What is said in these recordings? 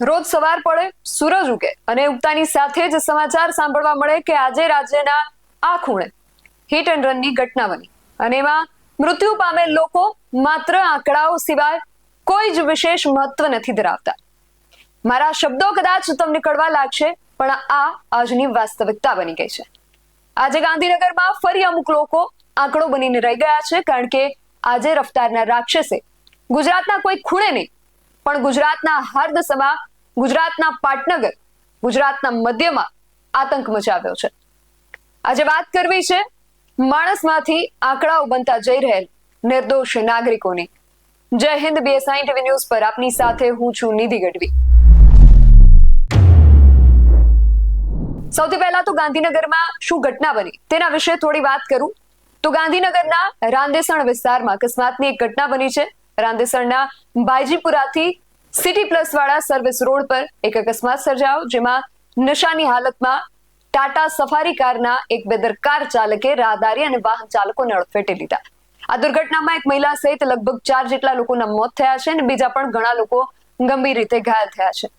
રોજ સવાર પડે, સૂરજ ઉગે અને ઉગતાની સાથે જ સમાચાર સાંભળવા મળે કે આજે રાજ્યના આ ખૂણે હિટ એન્ડ રનની ઘટના બની. અને એમાં મૃત્યુ પામેલ લોકો માત્ર આંકડાઓ સિવાય કોઈ જ વિશેષ મહત્વ નથી ધરાવતા. મારા શબ્દો કદાચ તમને કડવા લાગશે, પણ આ આજની વાસ્તવિકતા બની ગઈ છે. આજે ગાંધીનગરમાં ફરી અમુક લોકો આંકડો બનીને રહી ગયા છે, કારણ કે આજે રફતારના રાક્ષસે ગુજરાતના કોઈ ખૂણે નહીં પણ ગુજરાતના હાર્દસમાં ગુજરાતના પાટનગર, ગુજરાતના મધ્યમાં આતંક મચાવ્યો છે. આજે વાત કરવી છે, માણસમાંથી આંકડાઓ બનતા જઈ રહેલ નિર્દોષ નાગરિકોની. જય હિન્દ બીએસઆઈ ટીવી ન્યૂઝ પર આપની સાથે હું છું નિધિ ગઢવી. સૌથી પહેલા તો ગાંધીનગરમાં શું ઘટના બની? તેના વિશે થોડી વાત કરું. તો ગાંધીનગરના રાંદેસણ વિસ્તારમાં અકસ્માતની એક ઘટના બની છે. રાંદેસણના બાયજીપુરાથી સિટી પ્લસ વાળા સર્વિસ રોડ પર એક અકસ્માત સર્જાયો, જેમાં નશાની હાલતમાં ટાટા સફારી કારના એક બેદરકાર ચાલકે રાહદારી અને વાહન ચાલકોને અડફેટે લીધા. આ દુર્ઘટનામાં એક મહિલા સહિત લગભગ ચાર જેટલા લોકોના મોત થયા છે અને બીજા પણ ઘણા લોકો ગંભીર રીતે ઘાયલ થયા છે.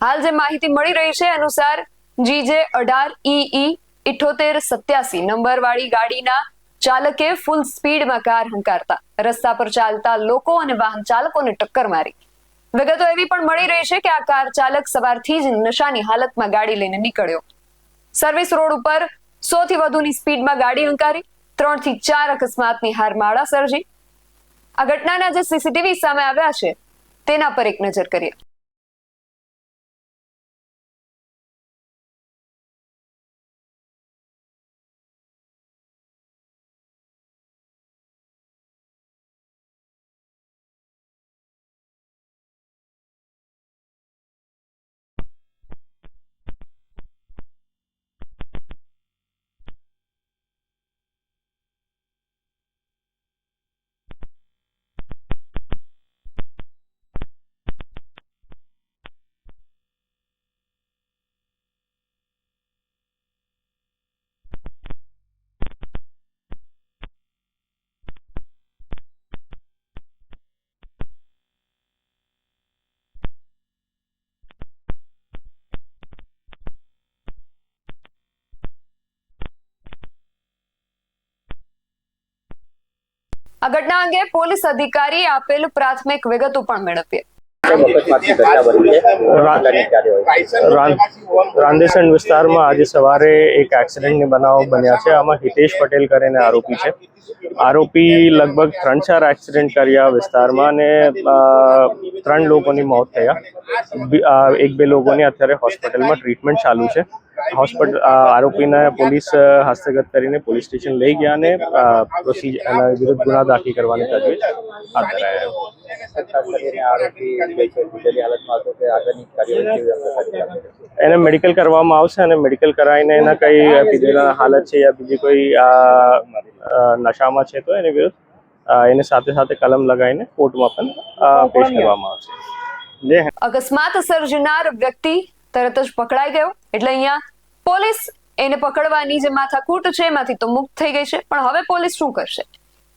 હાલ જે માહિતી મળી રહી છે અનુસાર, જીજે અઢાર ઈ ઇઠોતેર સત્યાસી નંબર વાળી ગાડીના ચાલકે ફૂલ સ્પીડમાં કાર હંકારતા. રસ્તા પર ચાલતા લોકો અને વાહન ચાલકોને ટક્કર મારી. વિગતો એવી પણ મળી રહી છે કે આ કાર ચાલક સવારથી જ નશાની હાલતમાં ગાડી લઈને નીકળ્યો. સર્વિસ રોડ ઉપર સો થી વધુની સ્પીડમાં ગાડી હંકારી ત્રણથી ચાર અકસ્માતની હારમાળા સર્જી. આ ઘટનાના જે સીસીટીવી સામે આવ્યા છે, તેના પર એક નજર કરીએ. આ ઘટના અંગે પોલીસ અધિકારીએ આપેલ પ્રાથમિક વિગતો પણ મેળવીએ. રાંદેસણ વિસ્તારમાં આજે સવારે એક એક્સિડન્ટની બનાવ બન્યા છે. આમાં હિતેશ પટેલ કરીને આરોપી છે. આરોપી લગભગ ત્રણ ચાર એક્સિડન્ટ કર્યા વિસ્તારમાં અને ત્રણ લોકોની મોત થયા. એક બે લોકોની અત્યારે હોસ્પિટલમાં ટ્રીટમેન્ટ ચાલુ છે. હોસ્પિટલ આરોપીને પોલીસ હસ્તગત કરીને પોલીસ સ્ટેશન લઈ ગયા અને પ્રોસિજર વિરુદ્ધ ગુના દાખલ કરવાની તજવીજ હાથ ધરાયા એને મેડિકલ કરવામાં આવશે અને મેડિકલ કરાવીને એના કઈ પીધેલા હાલત છે યા બીજી કોઈ નશામાં છે તો એની વિરુદ્ધ એને સાથે સાથે કલમ લગાવીને કોર્ટમાં પણ પેશ કરવામાં આવશે. અકસ્માત સર્જનાર વ્યક્તિ તરત જ પકડાઈ ગયો. એટલે અહીંયા પોલીસ એને પકડવાની જે માથાકૂટ છે, એમાંથી તો મુક્ત થઈ ગઈ છે. પણ હવે પોલીસ શું કરશે?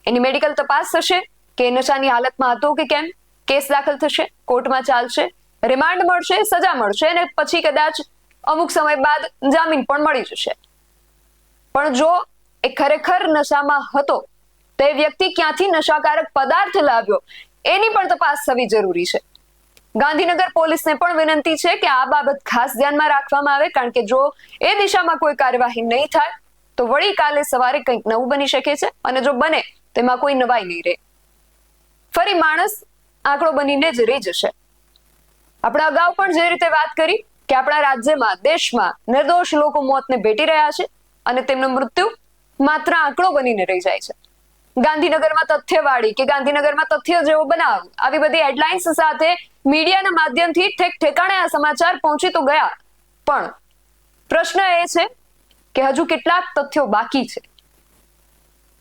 એની મેડિકલ તપાસ થશે. કે નશાની હાલતમાં હતો કે કેમ? કેસ દાખલ થશે, કોર્ટમાં ચાલશે, રિમાન્ડ મળશે, સજા મળશે અને પછી કદાચ અમુક સમય બાદ જામીન પણ મળી જશે. પણ જો એ ખરેખર નશામાં હતો, તો વ્યક્તિ ક્યાંથી નશાકારક પદાર્થ લાવ્યો? એની પણ તપાસ થવી જરૂરી છે. ગાંધીનગર પોલીસને પણ વિનંતી છે કે આ બાબત ખાસ ધ્યાનમાં રાખવામાં આવે, કારણ કે જો એ દિશામાં કોઈ કાર્યવાહી નહીં થાય, તો વળી કાલે સવારે કંઈક નવું બની શકે છે અને જો બને, તેમાં કોઈ નવાઈ નહીં રહે. ફરી માણસ આંકડો બનીને જ રહી જશે. આપણે અગાઉ પણ જે રીતે વાત કરી કે આપણા રાજ્યમાં, દેશમાં નિર્દોષ લોકો મોતને ભેટી રહ્યા છે અને તેમનું મૃત્યુ માત્ર આંકડો બનીને રહી જાય છે. ગાંધીનગરમાં તથ્યવાળી કે ગાંધીનગરમાં તથ્ય જેવો બનાવ, આવી બધી હેડલાઇન્સ સાથે મીડિયાના માધ્યમથી ઠેક ઠેકાણે આ સમાચાર પહોંચી તો ગયા. પણ પ્રશ્ન એ છે કે હજુ કેટલાક તથ્યો બાકી છે.